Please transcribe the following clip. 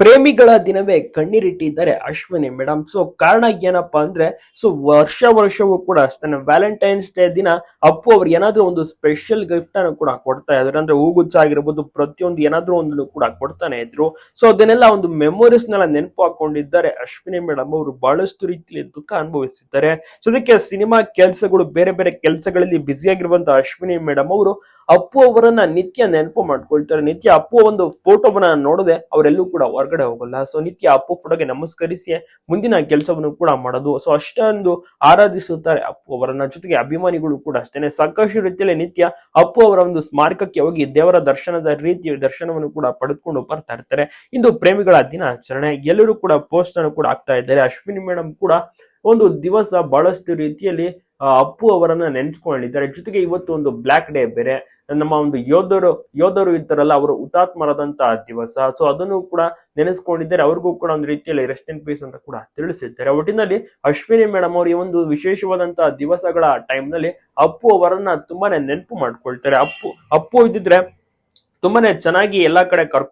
ಪ್ರೇಮಿಗಳ ದಿನವೇ ಕಣ್ಣೀರಿಟ್ಟಿದ್ದಾರೆ Ashwini madam so ಕಾರಣ ಏನಪ್ಪಾ ಅಂದ್ರೆ ಸೊ ವರ್ಷ ವರ್ಷವೂ ಕೂಡ ಅಷ್ಟೇ ವ್ಯಾಲೆಂಟೈನ್ಸ್ ಡೇ ದಿನ ಅಪ್ಪು ಅವ್ರು ಏನಾದ್ರೂ ಒಂದು ಸ್ಪೆಷಲ್ ಗಿಫ್ಟ್ ಅನ್ನು ಕೂಡ ಕೊಡ್ತಾ ಇದ್ರು. ಅಂದ್ರೆ ಹೂಗುಚ್ಚ ಆಗಿರ್ಬೋದು, ಪ್ರತಿಯೊಂದು ಏನಾದ್ರೂ ಒಂದನ್ನು ಕೂಡ ಕೊಡ್ತಾನೆ ಇದ್ರು. ಸೊ ಅದನ್ನೆಲ್ಲ ಒಂದು ಮೆಮೊರೀಸ್ ನೆಲ್ಲ ನೆನಪು ಹಾಕೊಂಡಿದ್ದಾರೆ ಅಶ್ವಿನಿ ಮೇಡಮ್ ಅವರು ಬಹಳಷ್ಟು ರೀತಿಯಲ್ಲಿ ದುಃಖ ಅನುಭವಿಸಿದ್ದಾರೆ. ಸೊ ಅದಕ್ಕೆ ಸಿನಿಮಾ ಕೆಲಸಗಳು, ಬೇರೆ ಬೇರೆ ಕೆಲಸಗಳಲ್ಲಿ ಬ್ಯುಸಿ ಆಗಿರುವಂತಹ ಅಶ್ವಿನಿ ಮೇಡಮ್ ಅವರು ಅಪ್ಪು ಅವರನ್ನ ನಿತ್ಯ ನೆನಪು ಮಾಡ್ಕೊಳ್ತಾರೆ. ನಿತ್ಯ ಅಪ್ಪು ಒಂದು ಫೋಟೋವನ್ನ ನೋಡದೆ ಅವರೆಲ್ಲೂ ಕೂಡ ಹೊರಗಡೆ ಹೋಗಲ್ಲ. ಸೊ ನಿತ್ಯ ಅಪ್ಪು ಫೋಟೋಗೆ ನಮಸ್ಕರಿಸಿ, ಮುಂದಿನ ಕೆಲಸವನ್ನು ಕೂಡ ಮಾಡೋದು. ಸೊ ಅಷ್ಟೊಂದು ಆರಾಧಿಸುತ್ತಾರೆ ಅಪ್ಪು ಅವರನ್ನ. ಜೊತೆಗೆ ಅಭಿಮಾನಿಗಳು ಕೂಡ ಅಷ್ಟೇನೆ. ಸಾಕಷ್ಟು ರೀತಿಯಲ್ಲಿ ನಿತ್ಯ ಅಪ್ಪು ಅವರ ಒಂದು ಸ್ಮಾರಕಕ್ಕೆ ಹೋಗಿ ದೇವರ ದರ್ಶನದ ರೀತಿಯ ದರ್ಶನವನ್ನು ಕೂಡ ಪಡೆದುಕೊಂಡು ಬರ್ತಾ ಇರ್ತಾರೆ. ಇಂದು ಪ್ರೇಮಿಗಳ ದಿನಾಚರಣೆ. ಎಲ್ಲರೂ ಕೂಡ ಪೋಸ್ಟ್ ಅನ್ನು ಕೂಡ ಆಗ್ತಾ ಇದ್ದಾರೆ. ಅಶ್ವಿನಿ ಮೇಡಮ್ ಕೂಡ ಒಂದು ದಿವಸ ಬಹಳಷ್ಟು ರೀತಿಯಲ್ಲಿ ಅಪ್ಪು ಅವರನ್ನ ನೆನೆಸ್ಕೊಂಡಿದ್ದಾರೆ ಜೊತೆಗೆ ಇವತ್ತು ಒಂದು ಬ್ಲ್ಯಾಕ್ ಡೇ ಬೇರೆ. ನಮ್ಮ ಒಂದು ಯೋಧರು ಯೋಧರು ಇದ್ದಾರಲ್ಲ ಅವರು ಹುತಾತ್ಮರಾದಂತಹ ದಿವಸ. ಸೊ ಅದನ್ನು ಕೂಡ ನೆನೆಸ್ಕೊಂಡಿದ್ದಾರೆ. ಅವ್ರಿಗೂ ಕೂಡ ಒಂದು ರೀತಿಯಲ್ಲಿ ರೆಸ್ಟ್ ಇನ್ ಪೀಸ್ ಅಂತ ಕೂಡ ತಿಳಿಸಿದ್ದಾರೆ. ಒಟ್ಟಿನಲ್ಲಿ ಅಶ್ವಿನಿ ಮೇಡಮ್ ಅವರು ಈ ಒಂದು ವಿಶೇಷವಾದಂತಹ ದಿವಸಗಳ ಟೈಮ್ನಲ್ಲಿ ಅಪ್ಪು ಅವರನ್ನ ತುಂಬಾನೇ ನೆನಪು ಮಾಡ್ಕೊಳ್ತಾರೆ. ಅಪ್ಪು ಅಪ್ಪು ಇದ್ದಿದ್ರೆ ತುಂಬಾನೇ ಚೆನ್ನಾಗಿ ಎಲ್ಲಾ ಕಡೆ ಕರ್ಕೊಂಡು